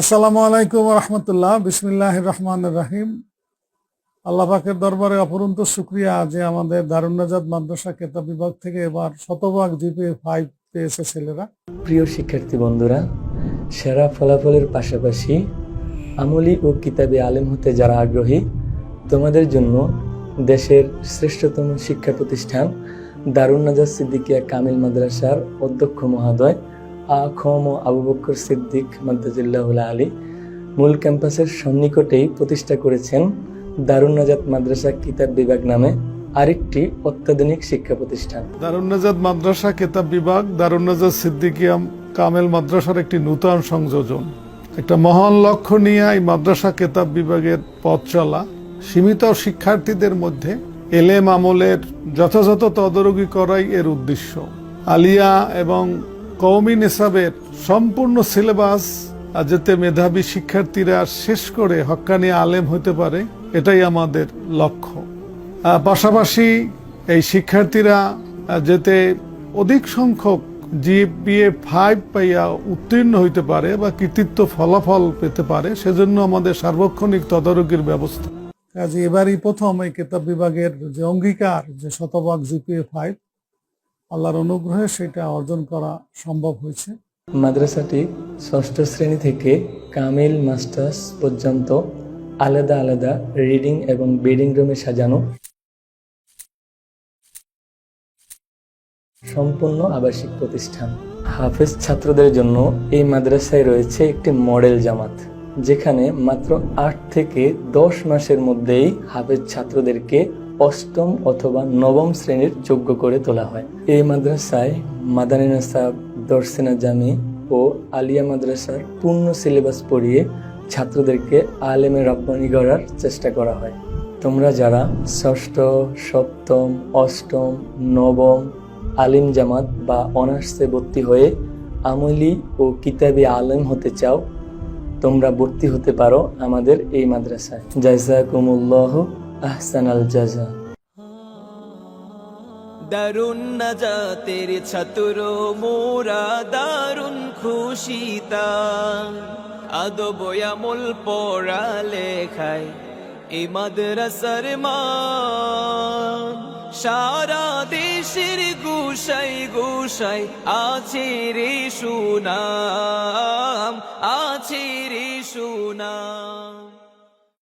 আসসালামু আলাইকুম রহমতুল্লাহ। বিসমিল্লাহ রহমান রাহিম। আল্লাহ পাকের দরবারে অপরন্ত শুক্রিয়া যে আমাদের দারুন্নাজাদ মাদ্রাসা কেতাব বিভাগ থেকে এবার শতভাগ জিপে ফাইভ পেয়েছে ছেলেরা। প্রিয় শিক্ষার্থী বন্ধুরা, সেরা ফলাফলের পাশাপাশি আমলি ও কিতাবে আলেম হতে যারা আগ্রহী, তোমাদের জন্য দেশের শ্রেষ্ঠতম শিক্ষা প্রতিষ্ঠান দারুণ নাজার সিদ্দিকিয়া কামিল মাদ্রাসার অধ্যক্ষ মহোদয় আ খম ও আবু বক্কর সিদ্দিক মাদ্দাজিল্লাহ আলী মূল ক্যাম্পাসের সন্নিকটেই প্রতিষ্ঠা করেছেন দারুণ নাজাত মাদ্রাসা কিতাব বিভাগ নামে আরেকটি অত্যাধুনিক শিক্ষা প্রতিষ্ঠান। দারুন্নাজাদ মাদ্রাসা কেতাব বিভাগ দারুন্নাজাদ সিদ্দিকিয়াম কামেল মাদ্রাসার একটি নূতন সংযোজন। একটা মহান লক্ষ্য নিয়ে এই মাদ্রাসা কেতাব বিভাগের পথ চলা, সীমিত শিক্ষার্থীদের মধ্যে এলেম আমলের যথাযথ তদারকি করাই এর উদ্দেশ্য। আলিয়া এবং কৌমি নিসাবের সম্পূর্ণ সিলেবাস যাতে মেধাবী শিক্ষার্থীরা শেষ করে হক্কানি আলেম হতে পারে, এটাই আমাদের লক্ষ্য। পাশাপাশি এই শিক্ষার্থীরা যাতে অধিক সংখ্যক জিপিএ ফাইভ পাইয়া উত্তীর্ণ হইতে পারে বা কৃতিত্ব ফলাফল পেতে পারে, সেজন্য আমাদের সার্বক্ষণিক তদারকির ব্যবস্থা। কাজে এবারই প্রথম এই কেতাব বিভাগের যে অঙ্গীকার, যে শতভাগ জিপিএ ফাইভ আল্লাহর অনুগ্রহে সেটা অর্জন করা সম্ভব হয়েছে। মাদ্রাসাটি ষষ্ঠ শ্রেণি থেকে কামিল মাস্টার্স পর্যন্ত আলাদা আলাদা রিডিং এবং বেডিং রুমে সাজানো। সম্পূর্ণ আবাসিক প্রতিষ্ঠান। হাফেজ ছাত্রদের জন্য এই মাদ্রাসায় রয়েছে একটি মডেল জামাত, যেখানে মাত্র আট থেকে দশ মাসের মধ্যেই হাফেজ ছাত্রদেরকে অষ্টম অথবা নবম শ্রেণির যোগ্য করে তোলা হয়। এই মাদ্রাসায় মাদানী নাসাব দর্শনা জামি ও আলিয়া মাদ্রাসার পূর্ণ সিলেবাস পড়িয়ে ছাত্রদেরকে আলেমে রপ্তানি করার চেষ্টা করা হয়। তোমরা যারা ষষ্ঠ, সপ্তম, অষ্টম, নবম আলিম জামাত বা অনার্সে ভর্তি হয়ে আমলি ও কিতাবি আলেম হতে চাও, তোমরা ভর্তি হতে পারো আমাদের এই মাদ্রাসায়। জাইজাকুমুল্লাহ আহসানাল জাজা। দারুণ নাজাতের ছাত্র মোরা দারুণ খুশিতা আদব আমল পড়া লেখায় এ মাদ্রাসার মান। সারা দেশের গুসাই গুসাই আছে রে সুনাম, আছে রে সুনাম।